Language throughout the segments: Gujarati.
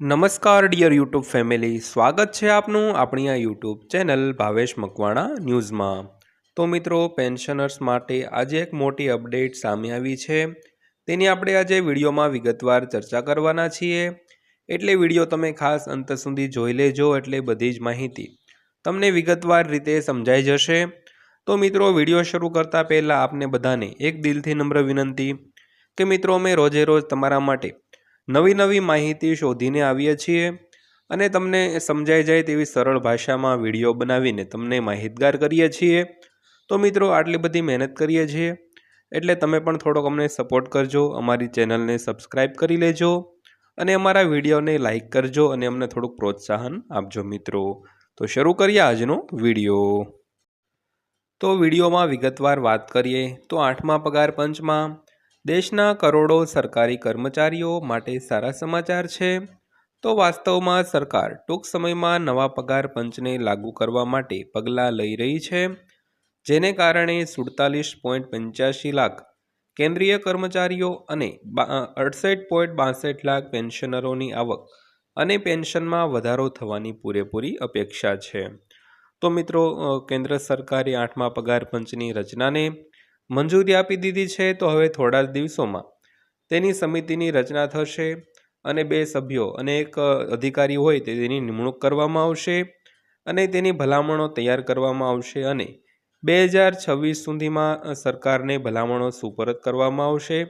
નમસ્કાર ડિયર યુટ્યુબ ફેમિલી સ્વાગત છે આપનું આપણી આ યુટ્યુબ ચેનલ ભાવેશ મકવાણા ન્યૂઝમાં. તો મિત્રો પેન્શનર્સ માટે આજે એક મોટી અપડેટ સામે આવી છે. તેની આપણે આજે વિડીયોમાં વિગતવાર ચર્ચા કરવાના છીએ. એટલે વીડિયો તમે ખાસ અંત સુધી જોઈ લેજો, એટલે બધી જ માહિતી તમને વિગતવાર રીતે સમજાઈ જશે. તો મિત્રો, વીડિયો શરૂ કરતાં પહેલાં આપને બધાને એક દિલથી નમ્ર વિનંતી કે મિત્રો, અમે રોજે રોજ તમારા માટે નવી નવી માહિતી શોધીને આવીએ છીએ અને તમને સમજાઈ જાય તેવી સરળ ભાષામાં વીડિયો બનાવીને તમને માહિતગાર કરીએ છીએ. તો મિત્રો, આટલી બધી મહેનત કરીએ છીએ. એટલે તમે પણ થોડોક અમને સપોર્ટ કરજો, અમારી ચેનલને સબસ્ક્રાઈબ કરી લેજો અને અમારા વિડીયોને લાઇક કરજો અને અમને થોડુંક પ્રોત્સાહન આપજો મિત્રો. તો શરૂ કરીએ આજનો વીડિયો. તો વિડીયોમાં વિગતવાર વાત કરીએ તો આઠમા પગાર પંચમાં દેશના કરોડો સરકારી કર્મચારીઓ માટે સારા સમાચાર છે. તો વાસ્તવમાં સરકાર ટૂંક સમયમાં નવા પગાર પંચને લાગુ કરવા માટે પગલાં લઈ રહી છે. જેને કારણે સુડતાલીસ પોઈન્ટ પંચ્યાસી લાખ કેન્દ્રીય કર્મચારીઓ અને અડસઠ પોઈન્ટ બાસઠ લાખ પેન્શનરોની આવક અને પેન્શનમાં વધારો થવાની પૂરેપૂરી અપેક્ષા છે. તો મિત્રો કેન્દ્ર સરકારે આઠમા પગાર પંચની રચનાને મંજૂરી આપી દીધી છે તો હવે થોડા જ દિવસોમાં તેની સમિતિની રચના થશે અને બે સભ્યો અને એક અધિકારી હોય તે તેની નિમણૂક કરવામાં આવશે અને તેની ભલામણો તૈયાર કરવામાં આવશે અને બે હજાર છવ્વીસ સુધીમાં સરકારને ભલામણો સુપરત કરવામાં આવશે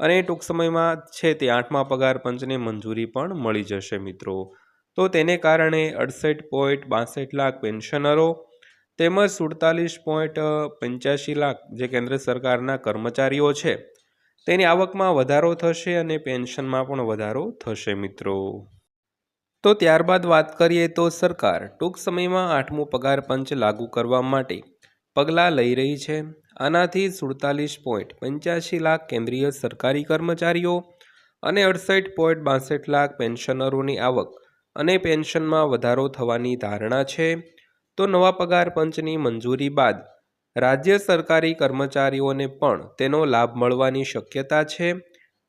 અને ટૂંક સમયમાં છે તે આઠમા પગાર પંચને મંજૂરી પણ મળી જશે મિત્રો. તો તેને કારણે અડસઠ પોઈન્ટ બાસઠ લાખ પેન્શનરો તેમજ સુડતાલીસ પોઈન્ટ પંચ્યાસી લાખ જે કેન્દ્ર સરકારના કર્મચારીઓ છે, તેની આવકમાં વધારો થશે અને પેન્શનમાં પણ વધારો થશે મિત્રો. તો ત્યારબાદ વાત કરીએ તો સરકાર ટૂંક સમયમાં આઠમું પગાર પંચ લાગુ કરવા માટે પગલાં લઈ રહી છે. આનાથી સુડતાલીસ પોઈન્ટ પંચ્યાસી લાખ કેન્દ્રીય સરકારી કર્મચારીઓ અને અડસઠ પોઈન્ટ, બાસઠ લાખ પેન્શનરોની આવક અને પેન્શનમાં વધારો થવાની ધારણા છે. તો નવા પગાર પંચની મંજૂરી બાદ રાજ્ય સરકારી કર્મચારીઓને પણ તેનો લાભ મળવાની શક્યતા છે.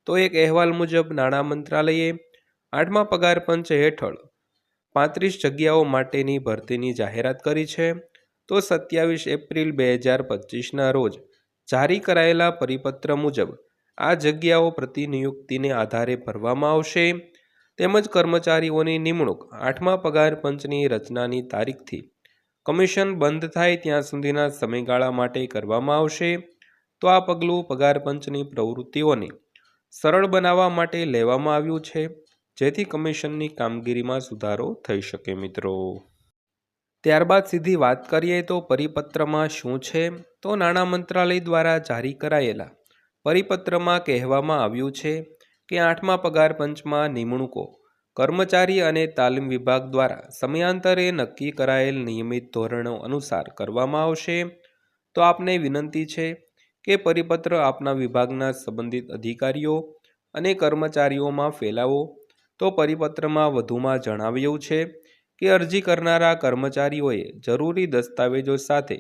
તો એક અહેવાલ મુજબ નાણાં મંત્રાલયે આઠમા પગાર પંચ હેઠળ પાંત્રીસ જગ્યાઓ માટેની ભરતીની જાહેરાત કરી છે. તો સત્યાવીસ એપ્રિલ બે હજાર પચીસના રોજ જારી કરાયેલા પરિપત્ર મુજબ આ જગ્યાઓ પ્રતિનિયુક્તિને આધારે ભરવામાં આવશે. તેમજ કર્મચારીઓની નિમણૂક આઠમા પગાર પંચની રચનાની તારીખથી કમિશન બંધ થાય ત્યાં સુધીના સમયગાળા માટે કરવામાં આવશે, તો આ પગલું પગાર પંચની પ્રવૃત્તિઓને સરળ બનાવવા માટે લેવામાં આવ્યું છે, જેથી કમિશનની કામગીરીમાં સુધારો થઈ શકે મિત્રો. ત્યારબાદ સીધી વાત કરીએ તો પરિપત્રમાં શું છે, તો નાણાં મંત્રાલય દ્વારા જારી કરાયેલા પરિપત્રમાં કહેવામાં આવ્યું છે કે આઠમા પગાર પંચમાં નિમણૂકો કર્મચારી અને તાલીમ વિભાગ દ્વારા સમયાંતરે નક્કી કરાયેલ નિયમિત ધોરણો અનુસાર કરવામાં આવશે. તો આપને વિનંતી છે કે પરિપત્ર આપના વિભાગના સંબંધિત અધિકારીઓ અને કર્મચારીઓમાં ફેલાવો. તો પરિપત્રમાં વધુમાં જણાવ્યું છે કે અરજી કરનારા કર્મચારીઓએ જરૂરી દસ્તાવેજો સાથે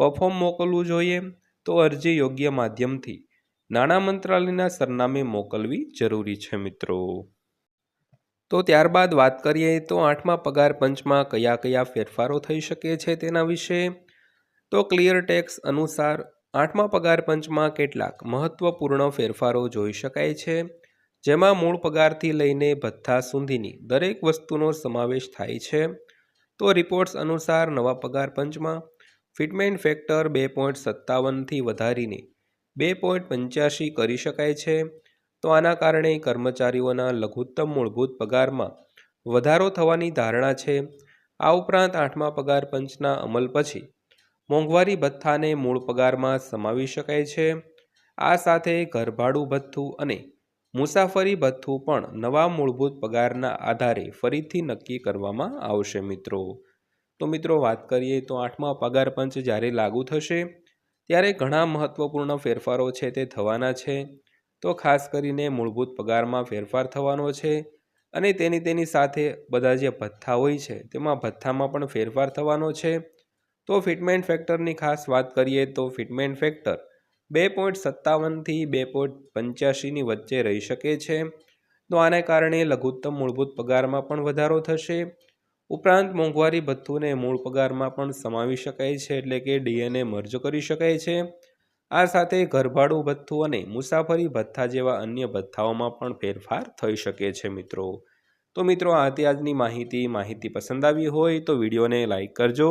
પરફોર્મ મોકલવું જોઈએ. તો અરજી યોગ્ય માધ્યમથી નાણાં મંત્રાલયના સરનામે મોકલવી જરૂરી છે મિત્રો. તો ત્યારબાદ વાત કરીએ તો આઠમા પગાર પંચમાં કયા કયા ફેરફારો થઈ શકે છે તેના વિશે? તો ક્લિયર ટેક્સ અનુસાર આઠમા પગાર પંચમાં કેટલાક મહત્વપૂર્ણ ફેરફારો જોઈ શકાય છે, જેમાં મૂળ પગારથી લઈને ભથ્થા સુધીની દરેક વસ્તુનો સમાવેશ થાય છે. તો રિપોર્ટ્સ અનુસાર નવા પગાર પંચમાં ફિટમેન્ટ ફેક્ટર બે પોઈન્ટ સત્તાવનથી વધારીને બે પોઈન્ટ પંચ્યાસી કરી શકાય છે. તો આના કારણે કર્મચારીઓના લઘુત્તમ મૂળભૂત પગારમાં વધારો થવાની ધારણા છે. આ ઉપરાંત આઠમા પગાર પંચના અમલ પછી મોંઘવારી ભથ્થાને મૂળ પગારમાં સમાવી શકાય છે. આ સાથે ઘરભાડું ભથ્થું અને મુસાફરી ભથ્થું પણ નવા મૂળભૂત પગારના આધારે ફરીથી નક્કી કરવામાં આવશે મિત્રો. તો મિત્રો વાત કરીએ તો આઠમા પગાર પંચ જ્યારે લાગુ થશે, ત્યારે ઘણા મહત્ત્વપૂર્ણ ફેરફારો છે તે થવાના છે. તો ખાસ કરીને મૂળભૂત પગારમાં ફેરફાર થવાનો છે અને તેની તેની સાથે બધા જે ભથ્થા હોય છે તેમાં ભથ્થામાં પણ ફેરફાર થવાનો છે. તો ફિટમેન્ટ ફેક્ટરની ખાસ વાત કરીએ તો ફિટમેન્ટ ફેક્ટર બે પોઈન્ટ સત્તાવનથી બે પોઈન્ટ પંચ્યાસીની વચ્ચે રહી શકે છે. તો આને કારણે લઘુત્તમ મૂળભૂત પગારમાં પણ વધારો થશે. ઉપરાંત મોંઘવારી ભથ્થુને મૂળ પગારમાં પણ સમાવી શકાય છે એટલે કે ડીએનએ મર્જ કરી શકાય છે. આ સાથે ઘરભાડું ભથ્થું અને મુસાફરી ભથ્થા જેવા અન્ય ભથ્થાઓમાં પણ ફેરફાર થઈ શકે છે, મિત્રો. તો મિત્રો આ હતી આજની માહિતી માહિતી પસંદ આવી હોય તો વિડીયોને લાઇક કરજો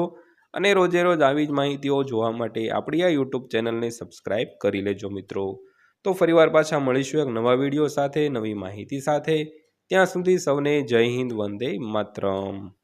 અને રોજે રોજ આવી જ માહિતીઓ જોવા માટે આપણી આ યુટ્યુબ ચેનલને સબસ્ક્રાઈબ કરી લેજો, મિત્રો. તો ફરીવાર પાછા મળીશું એક નવા વીડિયો સાથે, નવી માહિતી સાથે. ત્યાં સુધી સૌને જય હિન્દ, વંદે માતરમ.